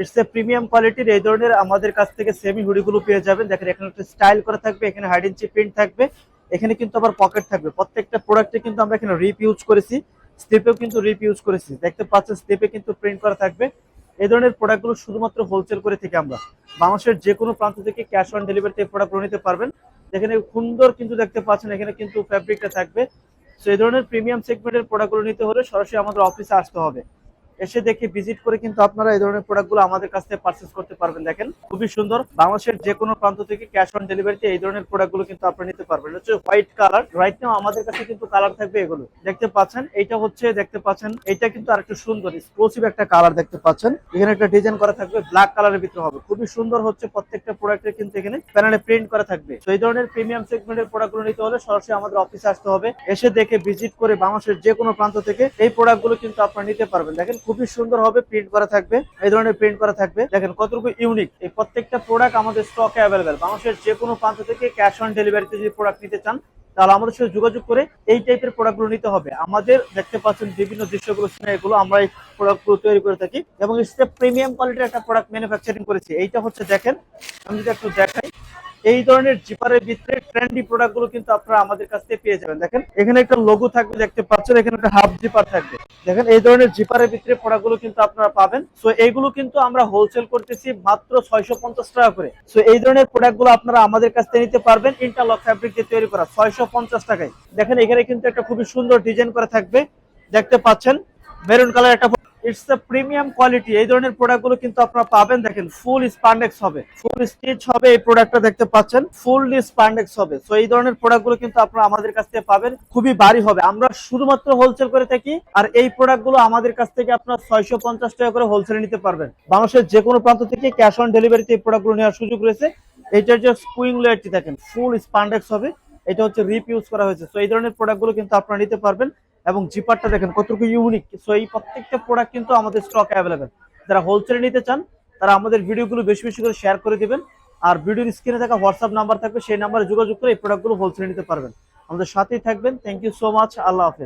It's a premium কোয়ালিটির এই ধরনের আমাদের কাছ থেকে সেমি হুডিগুলো পেয়ে যাবেন। দেখেন, এখানে একটা স্টাইল করা থাকবে, এখানে হাইড ইঞ্চি প্রিন্ট থাকবে, এখানে কিন্তু আবার পকেট থাকবে। প্রত্যেকটা প্রোডাক্টে কিন্তু আমরা এখানে রিপ ইউজ করেছি স্টেপেও কিন্তু রিপ ইউজ করেছি। দেখতে পাচ্ছেন স্টেপে কিন্তু প্রিন্ট করা থাকবে। এই ধরনের প্রোডাক্টগুলো শুধুমাত্র হোলসেল করে থেকে আমরা। বাংলাদেশের যে কোনো প্রান্ত থেকে ক্যাশ অন ডেলিভারিতে প্রোডাক্টগুলো নিতে পারবেন। এখানে সুন্দর কিন্তু দেখতে পাচ্ছেন, এখানে কিন্তু ফ্যাব্রিকটা থাকবে। তো এই ধরনের প্রিমিয়াম সেগমেন্টের প্রোডাক্টগুলো নিতে হলে সরাসরি আমাদের অফিসে আসতে হবে। এসে দেখে ভিজিট করে কিন্তু আপনারা এই ধরনের প্রোডাক্টগুলো আমাদের কাছ থেকে পারচেস করতে পারবেন। দেখেন, খুবই সুন্দর। বাংলাদেশের যে কোনো প্রান্ত থেকে ক্যাশ অন ডেলিভারিতে এই ধরনের প্রোডাক্টগুলো কিন্তু আপনারা নিতে পারবেন। হচ্ছে হোয়াইট কালার রাইট নাও আমাদের কাছে কিন্তু কালার থাকবে এগুলো। দেখতে পাচ্ছেন? এইটা হচ্ছে, দেখতে পাচ্ছেন? এটা কিন্তু আর আরেকটু সুন্দর এক্সক্লুসিভ একটা কালার দেখতে পাচ্ছেন। এখানে একটা ডিজাইন করা থাকবে ব্ল্যাক কালারের ভিতরে হবে। খুবই সুন্দর হচ্ছে প্রত্যেকটা প্রোডাক্টের কিন্তু এখানে প্যানেলে প্রিন্ট করা থাকবে। তো এই ধরনের প্রিমিয়াম সেগমেন্টের প্রোডাক্টগুলো নিতে হলে সরাসরি আমাদের অফিসে আসতে হবে। এসে দেখে ভিজিট করে বাংলাদেশের যে কোনো প্রান্ত থেকে এই প্রোডাক্টগুলো কিন্তু আপনারা নিতে পারবেন। দেখেন খুবই সুন্দর হবে প্রিন্ট করা থাকবে, এই ধরনের প্রিন্ট করা থাকবে। দেখেন কতটুকু ইউনিক এই প্রত্যেকটা প্রোডাক্ট আমাদের স্টকে অ্যাভেলেবেল বাংলাদেশের যে কোনো প্রান্ত থেকে ক্যাশ অন ডেলিভারিতে যদি প্রোডাক্ট নিতে চান, তাহলে আমাদের সাথে যোগাযোগ করে এই টাইপের প্রোডাক্টগুলো নিতে হবে। আমাদের দেখতে পাচ্ছেন বিভিন্ন দৃশ্যগুলো এগুলো আমরা এই প্রোডাক্টগুলো তৈরি করে থাকি এবং প্রিমিয়াম কোয়ালিটির একটা প্রোডাক্ট ম্যানুফ্যাকচারিং করেছি। এইটা হচ্ছে দেখেন, আমি যদি একটু দেখাই। এই ধরনের জিপারের ভিতরে ট্রেন্ডি প্রোডাক্টগুলো কিন্তু আপনারা আমাদের কাছ থেকে পেয়ে যাবেন। দেখেন, এখানে একটা লোগো থাকবে, দেখতে পাচ্ছেন, এখানে একটা হাফ জিপার থাকবে। দেখেন, এই ধরনের জিপারের ভিতরে প্রোডাক্টগুলো কিন্তু আপনারা পাবেন। সো এইগুলো কিন্তু আমরা হোলসেল করতেছি মাত্র ছয়শো পঞ্চাশ টাকা করে। সো এই ধরনের প্রোডাক্টগুলো আপনারা আমাদের কাছ থেকে নিতে পারবেন। ইন্টারলক ফ্যাব্রিক দিয়ে তৈরি করা, ছয়শো পঞ্চাশ টাকায়। দেখেন, এখানে কিন্তু একটা খুবই সুন্দর ডিজাইন করা থাকবে। দেখতে পাচ্ছেন মেরুন কালার একটা ইটস দ্য প্রিমিয়াম কোয়ালিটি এই ধরনের প্রোডাক্টগুলো কিন্তু আপনারা পাবেন। দেখেন ফুল স্পান্ডেক্স হবে। ফুল স্টিচ হবে এই প্রোডাক্টটা দেখতে পাচ্ছেন। ফুললি স্পান্ডেক্স হবে। সো এই ধরনের প্রোডাক্টগুলো কিন্তু আপনারা আমাদের কাছ থেকে পাবেন। খুবই ভারী হবে। আমরা শুধুমাত্র হোলসেল করে থাকি আর এই প্রোডাক্টগুলো আমাদের কাছ থেকে আপনারা ছয়শো পঞ্চাশ টাকা করে হোলসেলে নিতে পারবেন। বাংলাদেশের যে কোনো প্রান্ত থেকে ক্যাশ অন ডেলিভারিতে এই প্রোডাক্টগুলো নেওয়ার সুযোগ রয়েছে। এইটার যে স্কুইং লেয়ারটি দেখেন। ফুল স্পান্ডেক্স হবে। এটা হচ্ছে রিপ ইউজ করা হয়েছে। সো এই ধরনের প্রোডাক্টগুলো কিন্তু আপনারা নিতে পারবেন। এবং জিপারটা দেখেন কতটুকু ইউনিক সো এই প্রত্যেকটা প্রোডাক্ট কিন্তু আমাদের স্টক অ্যাভেলেবেল যারা হোলসেলে নিতে চান, তারা আমাদের ভিডিওগুলো বেশি বেশি করে শেয়ার করে দিবেন। আর ভিডিওর স্ক্রিনে থাকা হোয়াটসঅ্যাপ নাম্বার থাকবে, সেই নাম্বারে যোগাযোগ করে এই প্রোডাক্টগুলো হোলসেলে নিতে পারবেন। আমাদের সাথেই থাকবেন। থ্যাংক ইউ সো মাচ আল্লাহ হাফেজ।